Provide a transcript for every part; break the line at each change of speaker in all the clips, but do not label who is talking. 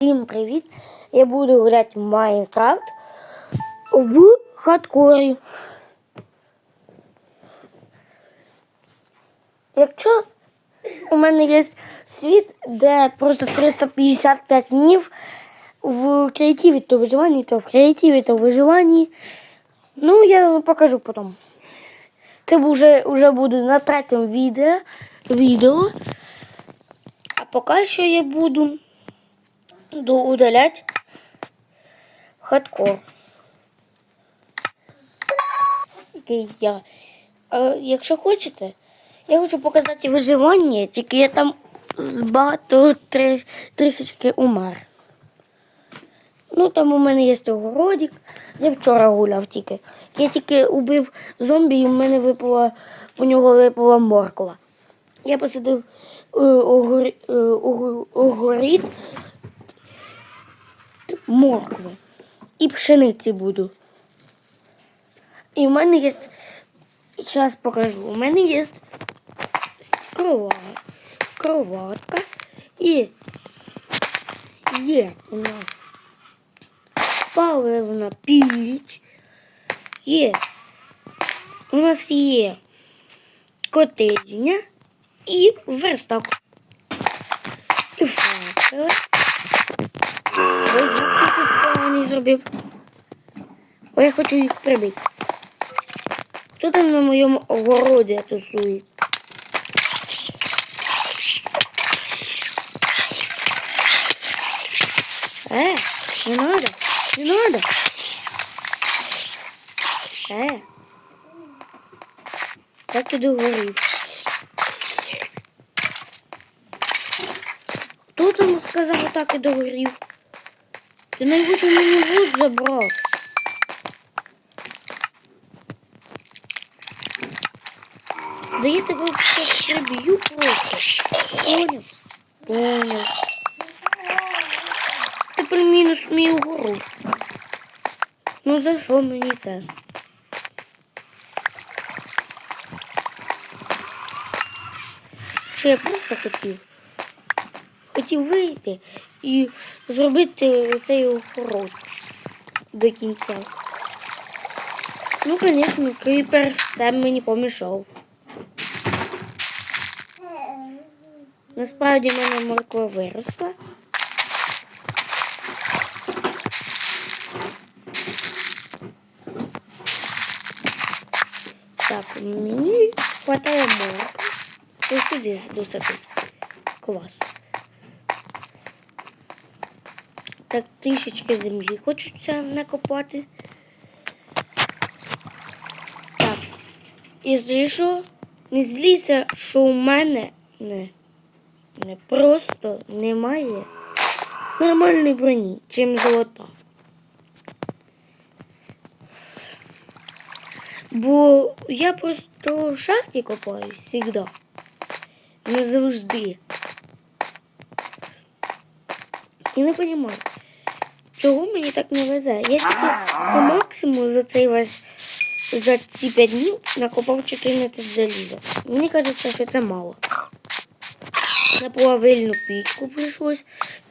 Всім привіт! Я буду гуляти в Майнкрафт в хардкорі. Якщо у мене є світ, де просто 355 днів в креативі, то виживанні, то в креативі, то в виживанні. Ну, я покажу потім. Це вже, вже буде на третьому відео. відео. А поки що я буду буду удалять. Який я. А, якщо хочете, я хочу показати виживання, тільки я там багато три, трішечки умер. Ну, там у мене є огородик. Я вчора гуляв тільки. Я тільки убив зомбі і в мене випала, у нього випала морква. Я посадив е, е, ого- огорід моркви і пшениці буду. І в мене є. Зараз покажу. У мене є крова, кроватка. Є. Є у нас паливна піч. Є. У нас є котельня і верстак. І факел. Зробив. О, я хочу їх прибити. Хто там на моєму огороді тусує? Э, не надо, не надо. Э. Так і догорів. Хто там сказав так і догорів? Ти найбільше мені вуд забрав. Да я тебе сейчас прибью просто. Понял? Понял. Тепер мінус мій угору. Ну за що мені це? Що я просто хотів? Хотів вийти і зробити цей огород до кінця. Ну, звісно, кріпер сам мені помішав. Насправді в мене морква виросла. Так, мені хватає моркви. Ось сюди досити. Клас. Так, трішечки землі хочеться накопати. Так. І що? Не зліться, що у мене не, не просто немає нормальної броні, чим золота. Бо я просто в шахті копаю завжди. Не завжди. І не розумію, чого мені так не везе. Я тільки по максимуму за цей весь за ці 5 днів накопав 14 заліза. Мені кажеться, що це мало. На плавильну пічку прийшлось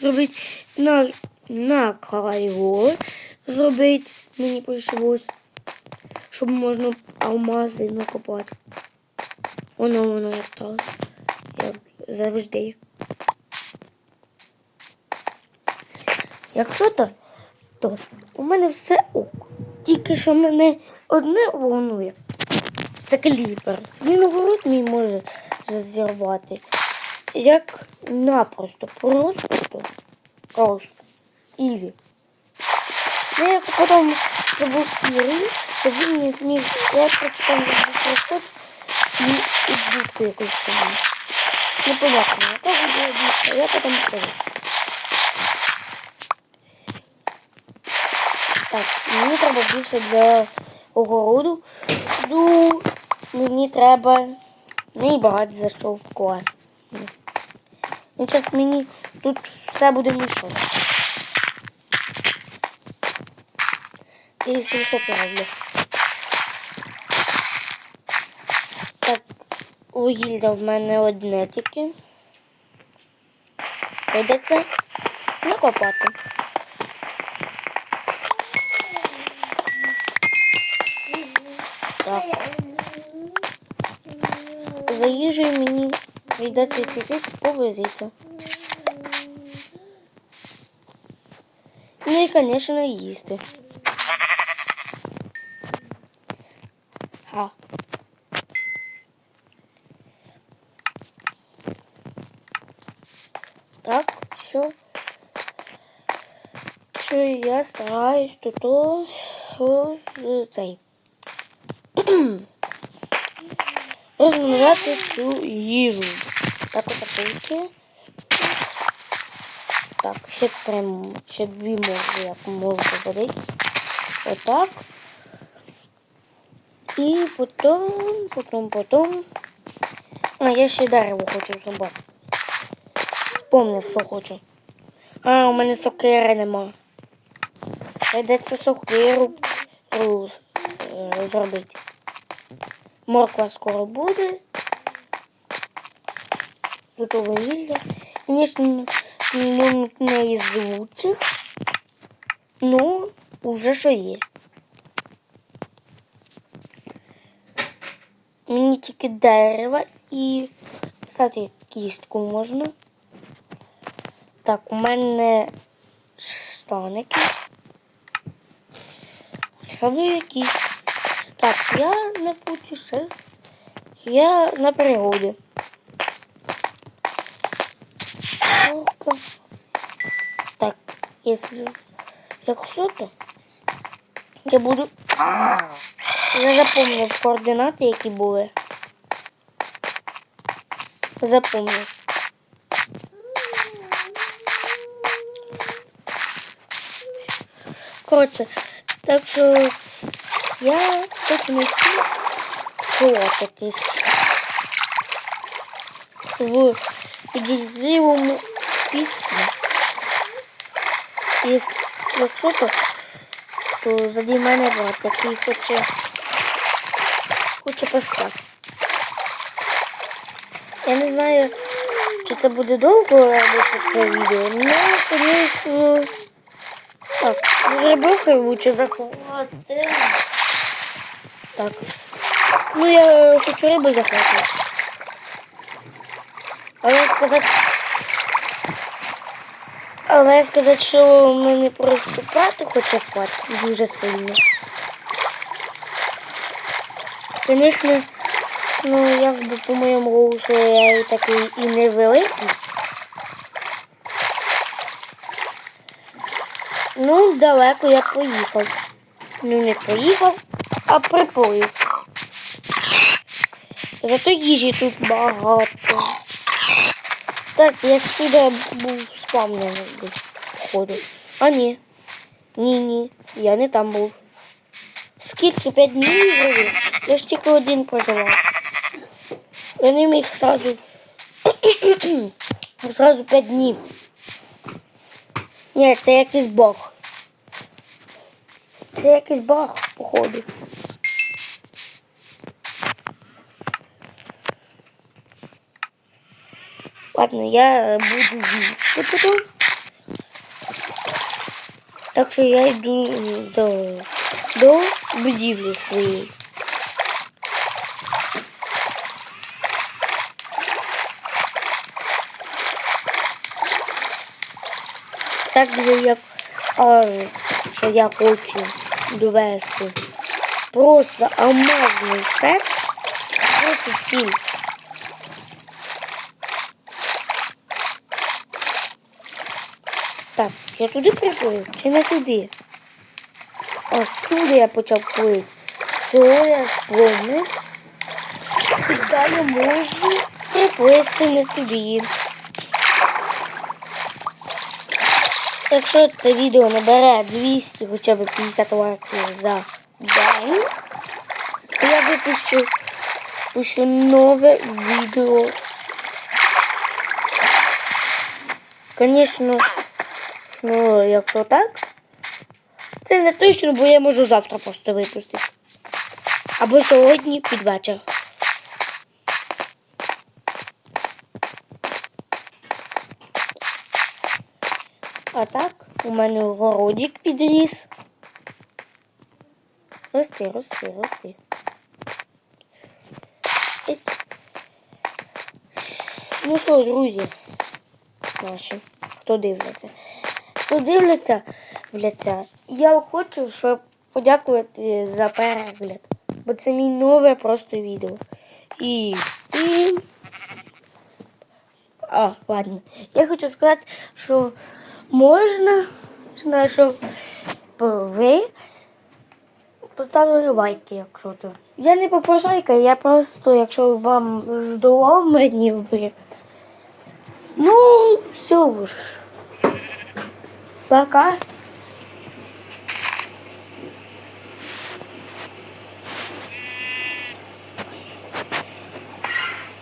зробити на, на кайво зробити мені прийшлось, щоб можна алмази накопати. Воно воно як то, як завжди. Якщо то, то у мене все ок. Тільки що мене одне волнує. Це кліпер. Він огород мій може зазірвати. Як напросто, просто, просто. Ізі. Я як потім заблокую, то він не зміг. Я прочитав заблокувати і будку якусь. Непонятно, яка буде будка, я потім скажу. Так, мені треба більше для огороду. Ну, мені треба мій багато зайшов клас. Ну, зараз мені тут все буде мішати. Це слухо правда. Так, вугілля в мене одне тільки. Прийдеться накопати. Так. За їжею мені віддати чуть-чуть повезеться. Ну і, звісно, їсти. А. Так, що? Що я стараюсь то то роз- цей. розмножати цю їжу. Так получи. Так, ще три, ще дві можу, як можу зробити. Отак. І потім, потім, потім. А, я ще дерево хочу зробити. Вспомнив, що хочу. А, у мене сокири нема. Прийдеться сокиру ру- е, зробити. Морква скоро буде. Готове вілля. Звісно, не із лучших. Ну, уже що є. Мені тільки дерева і, кстати, кістку можна. Так, у мене штаники. Б якісь. Так, я на путеше. Я на пригоді. Так, якщо, якщо то, я буду. Я запомнив координати, які були. Запомнив. Коротше, так що я хочу знайти плод якийсь в підізивому піску. Якщо то, то заді мене брат, який хоче, хоче поспати. Я не знаю, чи це буде довго робити це відео, але, звісно, так, може блохи лучше заховати. Так. Ну, я хочу риби захватити. Але сказати. Але сказати, що в мене просто прати хоче спати дуже сильно. Звісно, ну якби по моєму голосу я і такий і невеликий. Ну, далеко я поїхав. Ну, не поїхав, а приплив. Зато їжі тут багато. Так, я сюди був спавнений походу. А ні. Ні, ні, я не там був. Скільки п'ять днів живу? Я ж тільки один проживав. Я не міг сразу. Сразу п'ять днів. Ні, це якийсь бог. Це якийсь баг, походу. Ладно, я буду потім. Так що я йду до, до будівлі своєї. Так же як кажу, що я хочу довести просто алмазний сет, просто ціль. Так, я туди приплив чи не туди? Ось туди я почав плити. Цього я спомнив. Завжди я можу приплисти не туди. Якщо це відео набере 200 хоча б 50 лайків за день, то я випущу, випущу нове відео. Звісно, ну, якщо так, це не точно, бо я можу завтра просто випустити. Або сьогодні під вечір. А так, У мене городик підріс. Рости, рости, рости. Ну що, друзі, наші, хто дивляться? Хто дивляться, бляться, я хочу, щоб подякувати за перегляд. Бо це мій нове просто відео. І всім. А, ладно. Я хочу сказати, що можна, щоб ви поставили лайки, якщо то. Я не попрошайка, я просто, якщо вам здорово мені ви. Ну, все ж. Пока.